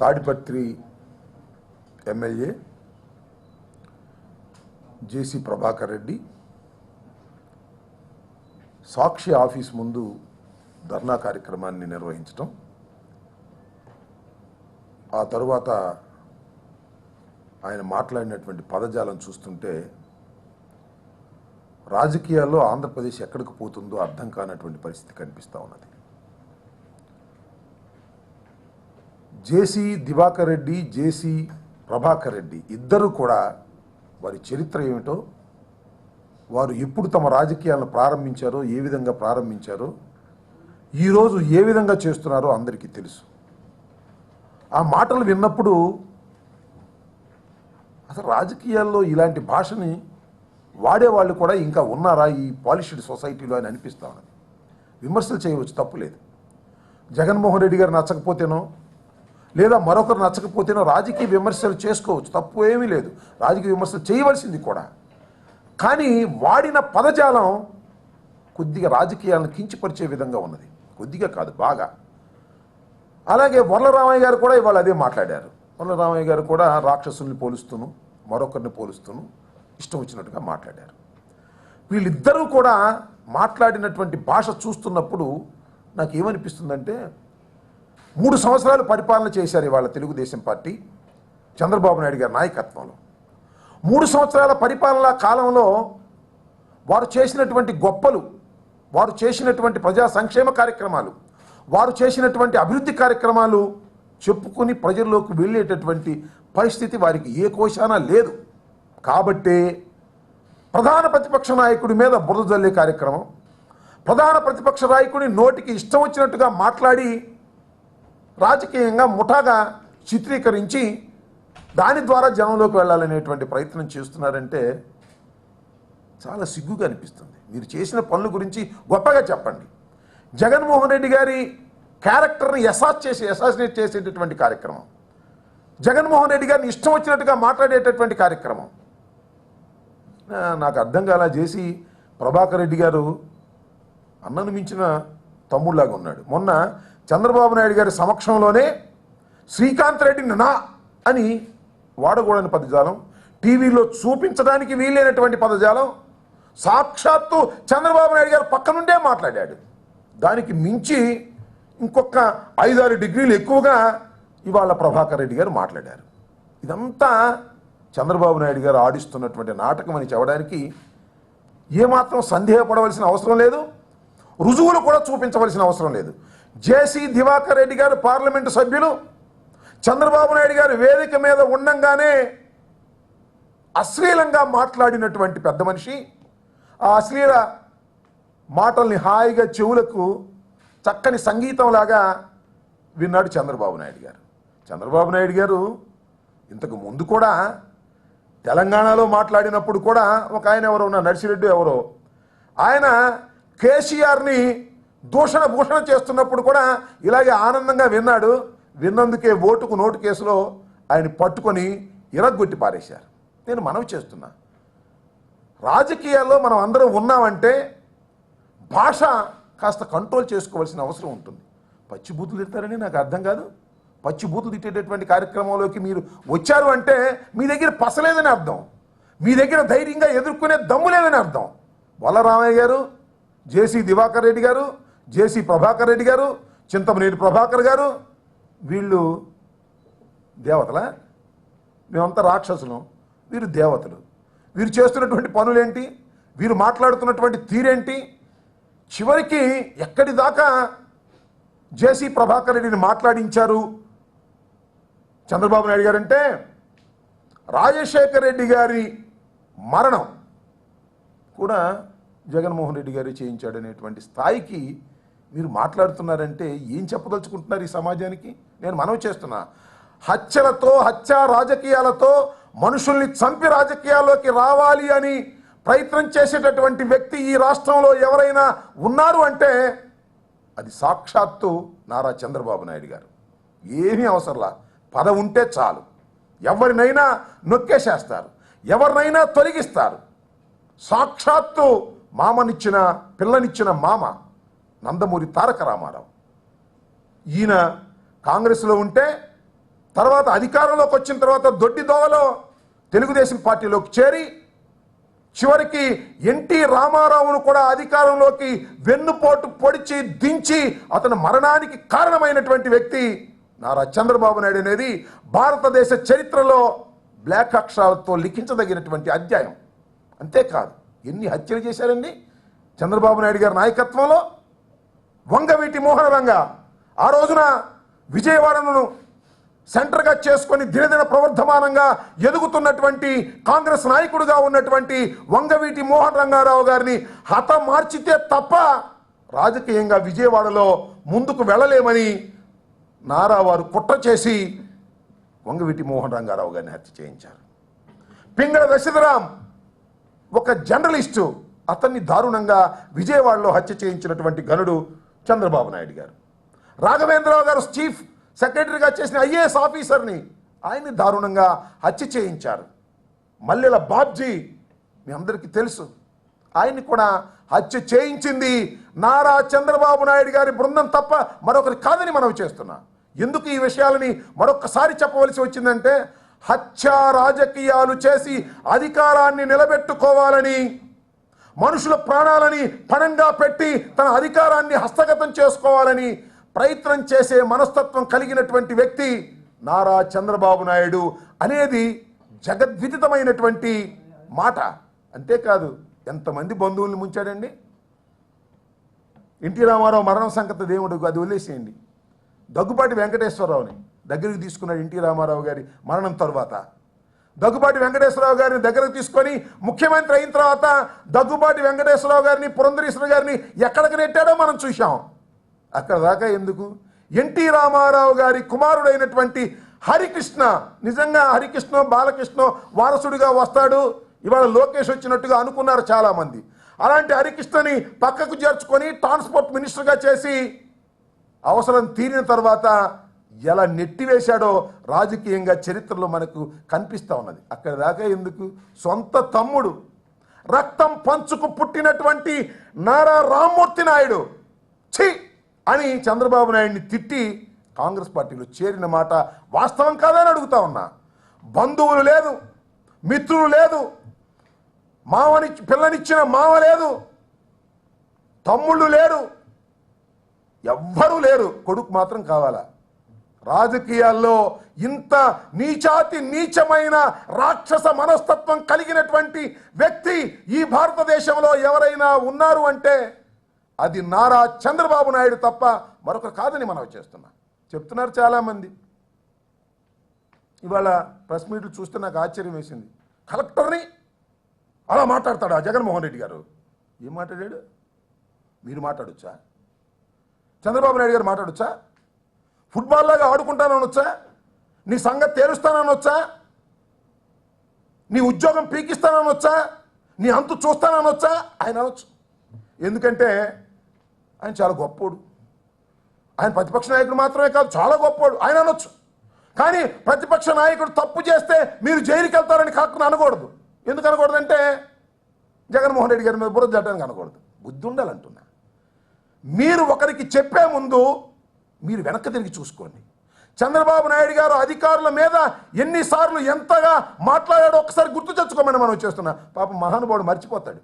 Tadipatri MLA JC Prabhakar Reddy. Sakshi office ముందు ధర్నా కార్యక్రమాన్ని నిర్వహించటం. ఆ తరువాత ఆయన మాట్లాడినటువంటి పదజాలం చూస్తుంటే రాజకీయాల్లో ఆంధ్రప్రదేశ్ ఎక్కడికి పోతుందో అర్థం కానటువంటి పరిస్థితి కనిపిస్తూ ఉన్నది. జేసీ దివాకర్ రెడ్డి జేసీ ప్రభాకర్ రెడ్డి ఇద్దరు కూడా వారి చరిత్ర ఏమిటో వారు ఎప్పుడు తమ రాజకీయాలను ప్రారంభించారో ఏ విధంగా ప్రారంభించారో ఈరోజు ఏ విధంగా చేస్తున్నారో అందరికీ తెలుసు. ఆ మాటలు విన్నప్పుడు అసలు రాజకీయాల్లో ఇలాంటి భాషని వాడేవాళ్ళు కూడా ఇంకా ఉన్నారా ఈ పాలిష్డ్ సొసైటీలో అని అనిపిస్తా ఉన్నది. విమర్శలు చేయవచ్చు తప్పు లేదు. జగన్మోహన్ రెడ్డి గారు నచ్చకపోతేనో లేదా మరొకరు నచ్చకపోతేనో రాజకీయ విమర్శలు చేసుకోవచ్చు. తప్పు ఏమీ లేదు. రాజకీయ విమర్శలు చేయవలసింది కూడా. కానీ వాడిన పదజాలం కొద్దిగా రాజకీయాలను కించిపరిచే విధంగా ఉన్నది. కొద్దిగా కాదు బాగా. అలాగే వరలరామయ్య గారు కూడా ఇవాళ అదే మాట్లాడారు. వరలరామయ్య గారు కూడా రాక్షసుల్ని పోలుస్తూను మరొకరిని పోలుస్తూను ఇష్టం వచ్చినట్టుగా మాట్లాడారు. వీళ్ళిద్దరూ కూడా మాట్లాడినటువంటి భాష చూస్తున్నప్పుడు నాకు ఏమనిపిస్తుందంటే మూడు సంవత్సరాలు పరిపాలన చేశారు ఇవాళ తెలుగుదేశం పార్టీ చంద్రబాబు నాయుడు గారి నాయకత్వంలో. మూడు సంవత్సరాల పరిపాలనా కాలంలో వారు చేసినటువంటి గొప్పలు వారు చేసినటువంటి ప్రజా సంక్షేమ కార్యక్రమాలు వారు చేసినటువంటి అభివృద్ధి కార్యక్రమాలు చెప్పుకుని ప్రజల్లోకి వెళ్ళేటటువంటి పరిస్థితి వారికి ఏ కోశాన లేదు. కాబట్టే ప్రధాన ప్రతిపక్ష నాయకుడి మీద బురద జల్లే కార్యక్రమం ప్రధాన ప్రతిపక్ష నాయకుడి నోటికి ఇష్టం వచ్చినట్టుగా మాట్లాడి రాజకీయంగా ముఠాగా చిత్రీకరించి దాని ద్వారా జనంలోకి వెళ్ళాలనేటువంటి ప్రయత్నం చేస్తున్నారంటే చాలా సిగ్గుగా అనిపిస్తుంది. మీరు చేసిన పనుల గురించి గొప్పగా చెప్పండి. జగన్మోహన్ రెడ్డి గారి క్యారెక్టర్ని ఎసాస్ చేసి ఎసాసినేట్ చేసేటటువంటి కార్యక్రమం. జగన్మోహన్ రెడ్డి గారిని ఇష్టం వచ్చినట్టుగా మాట్లాడేటటువంటి కార్యక్రమం. నాకు అర్థం అలా చేసి ప్రభాకర్ రెడ్డి గారు అన్నను మించిన తమ్ముళ్ళాగా ఉన్నాడు. మొన్న చంద్రబాబు నాయుడు గారి సమక్షంలోనే శ్రీకాంత్ రెడ్డిని నా అని వాడకూడని పదజాలం టీవీలో చూపించడానికి వీలైనటువంటి పదజాలం సాక్షాత్తు చంద్రబాబు నాయుడు గారు పక్క నుండే మాట్లాడాడు. దానికి మించి ఇంకొక ఐదారు డిగ్రీలు ఎక్కువగా ఇవాళ ప్రభాకర్ రెడ్డి గారు మాట్లాడారు. ఇదంతా చంద్రబాబు నాయుడు గారు ఆడిస్తున్నటువంటి నాటకం అని చెప్పడానికి ఏమాత్రం సందేహపడవలసిన అవసరం లేదు. రుజువులు కూడా చూపించవలసిన అవసరం లేదు. జేసీ దివాకర్ రెడ్డి గారు పార్లమెంటు సభ్యులు. చంద్రబాబు నాయుడు గారు వేదిక మీద ఉండంగానే అశ్లీలంగా మాట్లాడినటువంటి పెద్ద మనిషి ఆ అశ్లీల మాటల్ని హాయిగా చెవులకు చక్కని సంగీతంలాగా విన్నాడు చంద్రబాబు నాయుడు గారు. చంద్రబాబు నాయుడు గారు ఇంతకు ముందు కూడా తెలంగాణలో మాట్లాడినప్పుడు కూడా ఒక ఆయన ఎవరో ఉన్న నర్సిరెడ్డి ఎవరో. ఆయన కేసీఆర్ని దూషణ భూషణ చేస్తున్నప్పుడు కూడా ఇలాగే ఆనందంగా విన్నాడు. విన్నందుకే ఓటుకు నోటు కేసులో ఆయన పట్టుకొని ఇరగ్గొట్టి పారేశారు. నేను మనవి చేస్తున్నా. రాజకీయాల్లో మనం అందరం ఉన్నామంటే భాష కాస్త కంట్రోల్ చేసుకోవాల్సిన అవసరం ఉంటుంది. పచ్చి బూతులు తిడతారని నాకు అర్థం కాదు. పచ్చి బూతులు తిట్టేటటువంటి కార్యక్రమంలోకి మీరు వచ్చారు అంటే మీ దగ్గర పసలేదని అర్థం. మీ దగ్గర ధైర్యంగా ఎదుర్కొనే దమ్ము లేదని అర్థం. బొల్లరామయ్య గారు జేసీ దివాకర్ రెడ్డి గారు జేసీ ప్రభాకర్ రెడ్డి గారు చింతమనేని ప్రభాకర్ గారు వీళ్ళు దేవతల? మేమంతా రాక్షసులం వీరు దేవతలు. వీరు చేస్తున్నటువంటి పనులేంటి? వీరు మాట్లాడుతున్నటువంటి తీరేంటి? చివరికి ఎక్కడి దాకా జేసీ ప్రభాకర్ రెడ్డిని మాట్లాడించారు చంద్రబాబు నాయుడు గారంటే రాజశేఖర్ రెడ్డి గారి మరణం కూడా జగన్మోహన్ రెడ్డి గారు చేయించాడనేటువంటి స్థాయికి మీరు మాట్లాడుతున్నారంటే ఏం చెప్పదలుచుకుంటున్నారు ఈ సమాజానికి? నేను మనవి చేస్తున్నా. హత్యలతో హత్య రాజకీయాలతో మనుషుల్ని చంపి రాజకీయాల్లోకి రావాలి అని ప్రయత్నం చేసేటటువంటి వ్యక్తి ఈ రాష్ట్రంలో ఎవరైనా ఉన్నారు అంటే అది సాక్షాత్తు నారా చంద్రబాబు నాయుడు గారు. ఏమీ అవసరంలా. పద ఉంటే చాలు. ఎవరినైనా నొక్కేసేస్తారు. ఎవరినైనా తొలగిస్తారు. సాక్షాత్తు మామనిచ్చిన పిల్లనిచ్చిన మామ నందమూరి తారక రామారావు. ఈయన కాంగ్రెస్లో ఉంటే తర్వాత అధికారంలోకి వచ్చిన తర్వాత దొడ్డి దోవలో తెలుగుదేశం పార్టీలోకి చేరి చివరికి ఎన్టీ రామారావును కూడా అధికారంలోకి వెన్నుపోటు పొడిచి దించి అతని మరణానికి కారణమైనటువంటి వ్యక్తి నారా చంద్రబాబు నాయుడు అనేది భారతదేశ చరిత్రలో బ్లాక్ అక్షరాలతో లిఖించదగినటువంటి అధ్యాయం. అంతేకాదు ఎన్ని హత్యలు చేశారండి? చంద్రబాబు నాయుడు గారి నాయకత్వంలో వంగవీటి మోహన రంగ ఆ రోజున విజయవాడను సెంటర్గా చేసుకొని దినదిన ప్రవర్ధమానంగా ఎదుగుతున్నటువంటి కాంగ్రెస్ నాయకుడుగా ఉన్నటువంటి వంగవీటి మోహన్ రంగారావు గారిని హతమార్చితే తప్ప రాజకీయంగా విజయవాడలో ముందుకు వెళ్ళలేమని నారా వారు కుట్ర చేసి వంగవీటి మోహన్ రంగారావు గారిని హత్య చేయించారు. పింగళ దశరథరాం ఒక జర్నలిస్టు అతన్ని దారుణంగా విజయవాడలో హత్య చేయించినటువంటి గనుడు చంద్రబాబు నాయుడు గారు. రాఘవేంద్రరావు గారు చీఫ్ సెక్రటరీగా చేసిన ఐఏఎస్ ఆఫీసర్ని ఆయన్ని దారుణంగా హత్య చేయించారు. మల్లెల బాబ్జీ మీ అందరికీ తెలుసు ఆయన్ని కూడా హత్య చేయించింది నారా చంద్రబాబు నాయుడు గారి బృందం తప్ప మరొకరి కాదని మనం చేస్తున్నా. ఎందుకు ఈ విషయాలని మరొకసారి చెప్పవలసి వచ్చిందంటే హత్య రాజకీయాలు చేసి అధికారాన్ని నిలబెట్టుకోవాలని మనుషుల ప్రాణాలని పణంగా పెట్టి తన అధికారాన్ని హస్తగతం చేసుకోవాలని ప్రయత్నం చేసే మనస్తత్వం కలిగినటువంటి వ్యక్తి నారా చంద్రబాబు నాయుడు అనేది జగద్విదితమైనటువంటి మాట. అంతేకాదు ఎంతమంది బంధువుల్ని ముంచాడండి? ఎన్టీ రామారావు మరణం సంగతి దేవుడు అది వదిలేసేయండి. దగ్గుపాటి వెంకటేశ్వరరావుని. దగ్గరికి తీసుకున్నాడు ఎన్టీ రామారావు గారి మరణం తర్వాత. దగ్గుబాటి వెంకటేశ్వరరావు గారిని దగ్గరకు తీసుకొని ముఖ్యమంత్రి అయిన తర్వాత దగ్గుబాటి వెంకటేశ్వరరావు గారిని పురంధరీశ్వర గారిని ఎక్కడికి నెట్టాడో మనం చూశాం. అక్కడ దాకా ఎందుకు? ఎన్టీ రామారావు గారి కుమారుడైనటువంటి హరికృష్ణ నిజంగా హరికృష్ణ బాలకృష్ణ వారసుడిగా వస్తాడు. ఇవాళ లోకేష్ వచ్చినట్టుగా అనుకున్నారు చాలామంది. అలాంటి హరికృష్ణని పక్కకు చేర్చుకొని ట్రాన్స్పోర్ట్ మినిస్టర్గా చేసి అవసరం తీరిన తర్వాత ఎలా నెట్టివేశాడో రాజకీయంగా చరిత్రలో మనకు కనిపిస్తూ ఉన్నది. అక్కడ దాకా ఎందుకు? సొంత తమ్ముడు రక్తం పంచుకు పుట్టినటువంటి నారా రామ్మూర్తి నాయుడు. ఛీ! అని చంద్రబాబు నాయుడిని తిట్టి కాంగ్రెస్ పార్టీలో చేరిన మాట వాస్తవం కాదని అడుగుతా ఉన్నా. బంధువులు లేదు మిత్రులు లేదు మావని పిల్లనిచ్చిన మావ లేదు తమ్ముళ్ళు లేరు ఎవ్వరూ లేరు. కొడుకు మాత్రం కావాలా? రాజకీయాల్లో ఇంత నీచాతి నీచమైన రాక్షస మనస్తత్వం కలిగినటువంటి వ్యక్తి ఈ భారతదేశంలో ఎవరైనా ఉన్నారు అంటే అది నారా చంద్రబాబు నాయుడు తప్ప మరొకరు కాదని మనం చేస్తున్నా. చెప్తున్నారు చాలామంది. ఇవాళ ప్రెస్ మీట్లు చూస్తే నాకు ఆశ్చర్యం వేసింది. కలెక్టర్ని అలా మాట్లాడతాడా జగన్మోహన్ రెడ్డి గారు? ఏం మాట్లాడాడు? మీరు మాట్లాడొచ్చా? చంద్రబాబు నాయుడు గారు మాట్లాడొచ్చా? ఫుట్బాల్ లాగా ఆడుకుంటాననొచ్చా? నీ సంగతి తేలుస్తానొచ్చా నీ ఉద్యోగం పీకిస్తాననొచ్చా? నీ అంతు చూస్తాననొచ్చా? ఆయన అనొచ్చు. ఎందుకంటే ఆయన చాలా గొప్పోడు. ఆయన ప్రతిపక్ష నాయకుడు మాత్రమే కాదు చాలా గొప్పోడు. ఆయన అనొచ్చు. కానీ ప్రతిపక్ష నాయకుడు తప్పు చేస్తే మీరు జైలుకి వెళ్తారని కాకుండా అనకూడదు. ఎందుకు అనకూడదంటే జగన్మోహన్ రెడ్డి గారి మీద బురద జట్టడానికి అనకూడదు. బుద్ధి ఉండాలంటున్నా. మీరు ఒకరికి చెప్పే ముందు మీరు వెనక్కి తిరిగి చూసుకోండి. చంద్రబాబు నాయుడు గారు అధికారుల మీద ఎన్నిసార్లు ఎంతగా మాట్లాడాడో ఒకసారి గుర్తు తెచ్చుకోమని మనం చేస్తున్నా. పాప మహానుభావుడు మర్చిపోతాడు.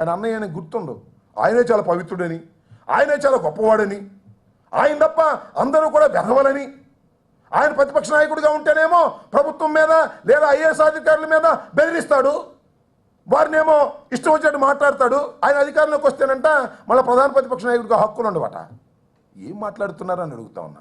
ఆయన అన్నయ్య గుర్తుండవు. ఆయనే చాలా పవిత్రుడని ఆయనే చాలా గొప్పవాడని ఆయన తప్ప అందరూ కూడా వెధవలని ఆయన ప్రతిపక్ష నాయకుడిగా ఉంటేనేమో ప్రభుత్వం మీద లేదా ఐఏఎస్ అధికారుల మీద బెదిరిస్తాడు. వారినేమో ఇష్టం వచ్చినట్టు మాట్లాడతాడు. ఆయన అధికారంలోకి వస్తేనంట మళ్ళీ ప్రధాన ప్రతిపక్ష నాయకుడిగా హక్కులు ఉండవట. ఏం మాట్లాడుతున్నారని అడుగుతా ఉన్నా.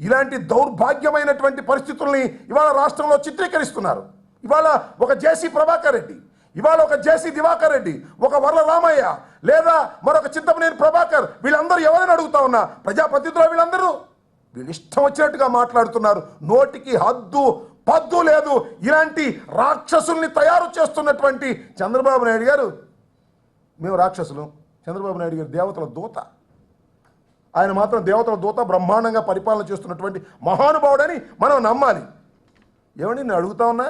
ఇలాంటి దౌర్భాగ్యమైనటువంటి పరిస్థితుల్ని ఇవాళ రాష్ట్రంలో చిత్రీకరిస్తున్నారు. ఇవాళ ఒక జేసీ ప్రభాకర్ రెడ్డి ఇవాళ ఒక జేసీ దివాకర్ రెడ్డి ఒక వర్ల రామయ్య లేదా మరొక చింతపనేని ప్రభాకర్ వీళ్ళందరూ ఎవరైనా అడుగుతా ఉన్నా? ప్రజాప్రతినిధులు వీళ్ళందరూ. వీళ్ళు ఇష్టం వచ్చినట్టుగా మాట్లాడుతున్నారు. నోటికి హద్దు పద్దు లేదు. ఇలాంటి రాక్షసుల్ని తయారు చేస్తున్నటువంటి చంద్రబాబు నాయుడు గారు. మేము రాక్షసులు. చంద్రబాబు నాయుడు గారు దేవతల దూత. ఆయన మాత్రం దేవతల దూత బ్రహ్మాండంగా పరిపాలన చేస్తున్నటువంటి మహానుభావుడని మనం నమ్మాలి. ఏమండి నేను అడుగుతా ఉన్నా?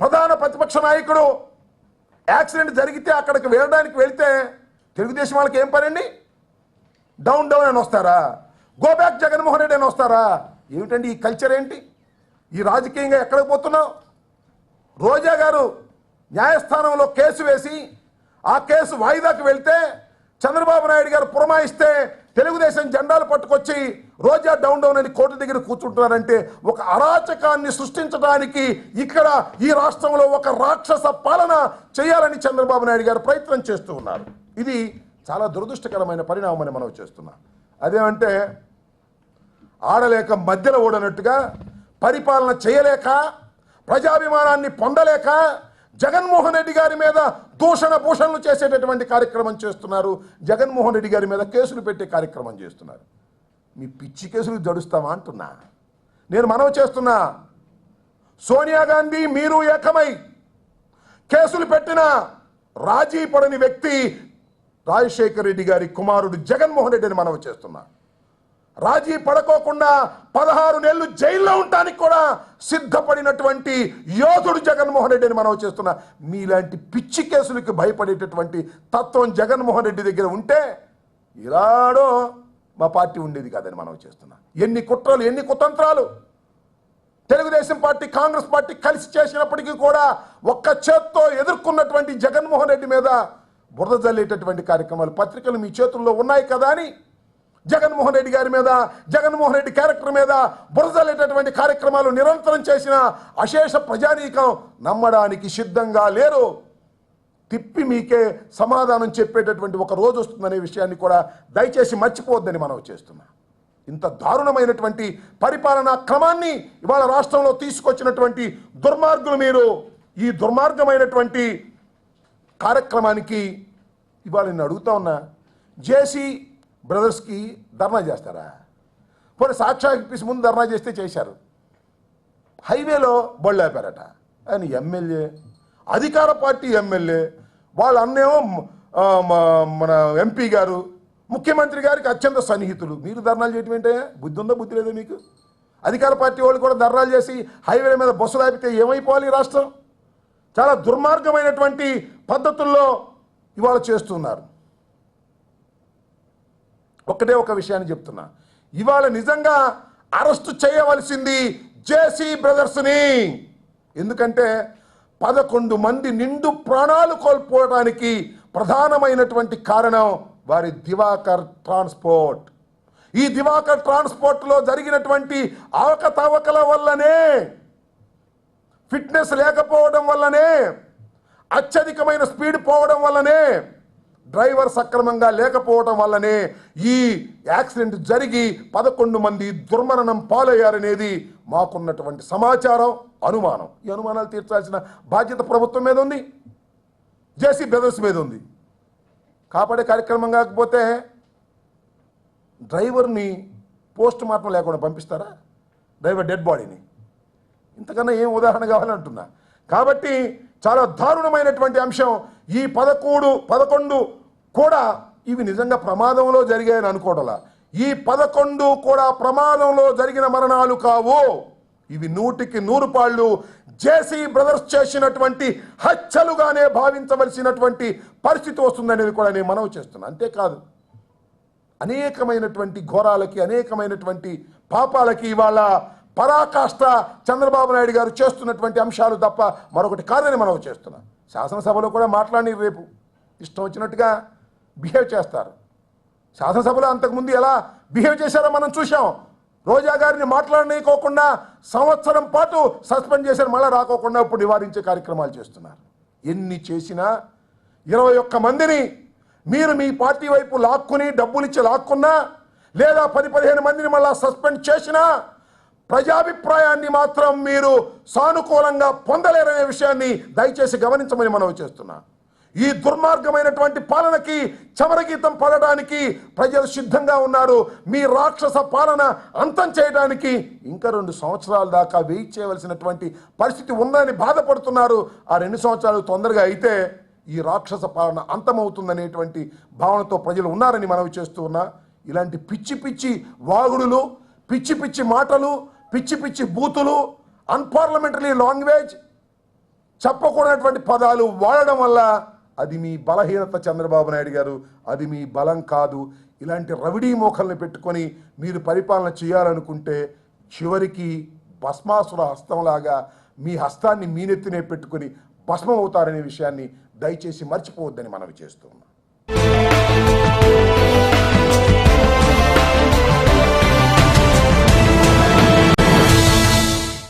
ప్రధాన ప్రతిపక్ష నాయకుడు యాక్సిడెంట్ జరిగితే అక్కడికి వెళ్ళడానికి వెళితే తెలుగుదేశం వాళ్ళకి ఏం పనండి డౌన్ డౌన్ అని వస్తారా? గో బ్యాక్ జగన్మోహన్ రెడ్డి అని వస్తారా? ఏమిటండి ఈ కల్చర్ ఏంటి? ఈ రాజకీయంగా ఎక్కడికి పోతున్నావు? రోజా గారు న్యాయస్థానంలో కేసు వేసి ఆ కేసు వాయిదాకు వెళ్తే చంద్రబాబు నాయుడు గారు పురమాయిస్తే తెలుగుదేశం జెండాలు పట్టుకొచ్చి రోజా డౌన్ డౌన్ అని కోర్టు దగ్గర కూర్చుంటున్నారంటే ఒక అరాచకాన్ని సృష్టించడానికి ఇక్కడ ఈ రాష్ట్రంలో ఒక రాక్షస పాలన చేయాలని చంద్రబాబు నాయుడు గారు ప్రయత్నం చేస్తూ ఉన్నారు. ఇది చాలా దురదృష్టకరమైన పరిణామం మనం చేస్తున్నాం. అదేమంటే ఆడలేక మధ్యలో ఓడనట్టుగా పరిపాలన చేయలేక ప్రజాభిమానాన్ని పొందలేక జగన్మోహన్ రెడ్డి గారి మీద దూషణ భూషణలు చేసేటటువంటి కార్యక్రమం చేస్తున్నారు. జగన్మోహన్ రెడ్డి గారి మీద కేసులు పెట్టే కార్యక్రమం చేస్తున్నారు. మీ పిచ్చి కేసులు జడుస్తామా అంటున్నా. నేను మనవి చేస్తున్నా. సోనియా గాంధీ మీరు ఏకమై కేసులు పెట్టిన రాజీ పడని వ్యక్తి రాజశేఖర్ రెడ్డి గారి కుమారుడు జగన్మోహన్ రెడ్డిని మనవి చేస్తున్నా. రాజీ పడకోకుండా పదహారు నెలలు జైల్లో ఉండటానికి కూడా సిద్ధపడినటువంటి యోధుడు జగన్మోహన్ రెడ్డిని మనం చేస్తున్నా మీలాంటి పిచ్చి కేసులకి భయపడేటటువంటి తత్వం జగన్మోహన్ రెడ్డి దగ్గర ఉంటే ఇలాడో మా పార్టీ ఉండేది కాదని మనం చేస్తున్నా. ఎన్ని కుట్రలు ఎన్ని కుతంత్రాలు? తెలుగుదేశం పార్టీ కాంగ్రెస్ పార్టీ కలిసి చేసినప్పటికీ కూడా ఒక్క చేత్తో ఎదుర్కొన్నటువంటి జగన్మోహన్ రెడ్డి మీద బురద జల్లేటటువంటి కార్యక్రమాలు పత్రికలు మీ చేతుల్లో ఉన్నాయి కదా అని జగన్మోహన్ రెడ్డి గారి మీద జగన్మోహన్ రెడ్డి క్యారెక్టర్ మీద బురదలేటటువంటి కార్యక్రమాలు నిరంతరం చేసిన అశేష ప్రజానీకం నమ్మడానికి సిద్ధంగా లేరు. తిప్పి మీకే సమాధానం చెప్పేటటువంటి ఒక రోజు వస్తుందనే విషయాన్ని కూడా దయచేసి మర్చిపోవద్దని మనం చేస్తున్నా. ఇంత దారుణమైనటువంటి పరిపాలనా క్రమాన్ని ఇవాళ రాష్ట్రంలో తీసుకొచ్చినటువంటి దుర్మార్గులు మీరు ఈ దుర్మార్గమైనటువంటి కార్యక్రమానికి ఇవాళ నేను అడుగుతా ఉన్నా. జేసీ బ్రదర్స్కి ధర్నా చేస్తారా? పోనీ సాక్షాత్పీస్ ముందు ధర్నా చేస్తే చేశారు. హైవేలో బళ్ళు ఆపారట. ఆయన ఎమ్మెల్యే అధికార పార్టీ ఎమ్మెల్యే వాళ్ళ అన్నేమో మన ఎంపీ గారు ముఖ్యమంత్రి గారికి అత్యంత సన్నిహితులు. మీరు ధర్నాలు చేయటం ఏంటే? బుద్ధి ఉందా బుద్ధి లేదా మీకు? అధికార పార్టీ వాళ్ళు కూడా ధర్నాలు చేసి హైవేల మీద బస్సులు ఆపితే ఏమైపోవాలి రాష్ట్రం? చాలా దుర్మార్గమైనటువంటి పద్ధతుల్లో ఇవాళ చేస్తున్నారు. ఒక్కటే ఒక విషయాన్ని చెప్తున్నా. ఇవాళ నిజంగా అరెస్టు చేయవలసింది జేసీ బ్రదర్స్ని. ఎందుకంటే పదకొండు మంది నిండు ప్రాణాలు కోల్పోవడానికి ప్రధానమైనటువంటి కారణం వారి దివాకర్ ట్రాన్స్పోర్ట్. ఈ దివాకర్ ట్రాన్స్పోర్ట్లో జరిగినటువంటి అవకతవకల వల్లనే ఫిట్నెస్ లేకపోవడం వల్లనే అత్యధికమైన స్పీడ్ పోవడం వల్లనే డ్రైవర్ సక్రమంగా లేకపోవటం వల్లనే ఈ యాక్సిడెంట్ జరిగి పదకొండు మంది దుర్మరణం పాలయ్యారనేది మాకున్నటువంటి సమాచారం అనుమానం. ఈ అనుమానాలు తీర్చాల్సిన బాధ్యత ప్రభుత్వం మీద ఉంది. జేసీ బ్రదర్స్ మీద ఉంది. కాపాడే కార్యక్రమం కాకపోతే డ్రైవర్ని పోస్ట్ మార్టం లేకుండా పంపిస్తారా? డ్రైవర్ డెడ్ బాడీని. ఇంతకన్నా ఏం ఉదాహరణ కావాలంటున్నా. కాబట్టి చాలా దారుణమైనటువంటి అంశం. ఈ పదకూడు పదకొండు కూడా ఇవి నిజంగా ప్రమాదంలో జరిగాయని అనుకోవటలా ఈ పదకొండు కూడా ప్రమాదంలో జరిగిన మరణాలు కావు. ఇవి నూటికి నూరు పాళ్ళు జేసీ బ్రదర్స్ చేసినటువంటి హత్యలుగానే భావించవలసినటువంటి పరిస్థితి వస్తుందనేది కూడా నేను మనవి చేస్తున్నాను అంతేకాదు అనేకమైనటువంటి ఘోరాలకి అనేకమైనటువంటి పాపాలకి ఇవాళ పరాకాష్ట చంద్రబాబు నాయుడు గారు చేస్తున్నటువంటి అంశాలు తప్ప మరొకటి కాదని మనం చేస్తున్నాం. శాసనసభలో కూడా మాట్లాడి రేపు. ఇష్టం వచ్చినట్టుగా బిహేవ్ చేస్తారు. శాసనసభలో అంతకుముందు ఎలా బిహేవ్ చేశారో మనం చూసాం రోజా గారిని మాట్లాడనీకోకుండా సంవత్సరం పాటు సస్పెండ్ చేశారు. మళ్ళీ రాకోకుండా ఇప్పుడు నివారించే కార్యక్రమాలు చేస్తున్నారు. ఎన్ని చేసినా ఇరవై ఒక్క మందిని మీరు మీ పార్టీ వైపు లాక్కుని డబ్బులు ఇచ్చి లాక్కున్నా లేదా పది పదిహేను మందిని మళ్ళా సస్పెండ్ చేసినా ప్రజాభిప్రాయాన్ని మాత్రం మీరు సానుకూలంగా పొందలేరనే విషయాన్ని దయచేసి గమనించమని మనం చేస్తున్నా. ఈ దుర్మార్గమైనటువంటి పాలనకి చమరగీతం పడడానికి ప్రజలు సిద్ధంగా ఉన్నారు. మీ రాక్షస పాలన అంతం చేయడానికి ఇంకా రెండు సంవత్సరాల దాకా వెయిట్ చేయవలసినటువంటి పరిస్థితి ఉందని బాధపడుతున్నారు. ఆ రెండు సంవత్సరాలు తొందరగా అయితే ఈ రాక్షస పాలన అంతమవుతుందనేటువంటి భావనతో ప్రజలు ఉన్నారని మనవి చేస్తూ ఉన్నా. ఇలాంటి పిచ్చి పిచ్చి వాగుడులు పిచ్చి పిచ్చి మాటలు పిచ్చి పిచ్చి బూతులు అన్పార్లమెంటరీ లాంగ్వేజ్ చెప్పకూడనటువంటి పదాలు వాడడం వల్ల అది మీ బలహీనత చంద్రబాబు నాయుడు గారు అది మీ బలం కాదు. ఇలాంటి రవిడీ మోకల్ని పెట్టుకొని మీరు పరిపాలన చేయాలనుకుంటే చివరికి భస్మాసుర హస్తంలాగా మీ హస్తాన్ని మీ నెత్తినే పెట్టుకుని భస్మం అవుతారనే విషయాన్ని దయచేసి మర్చిపోవద్దని మనవి చేస్తున్నాం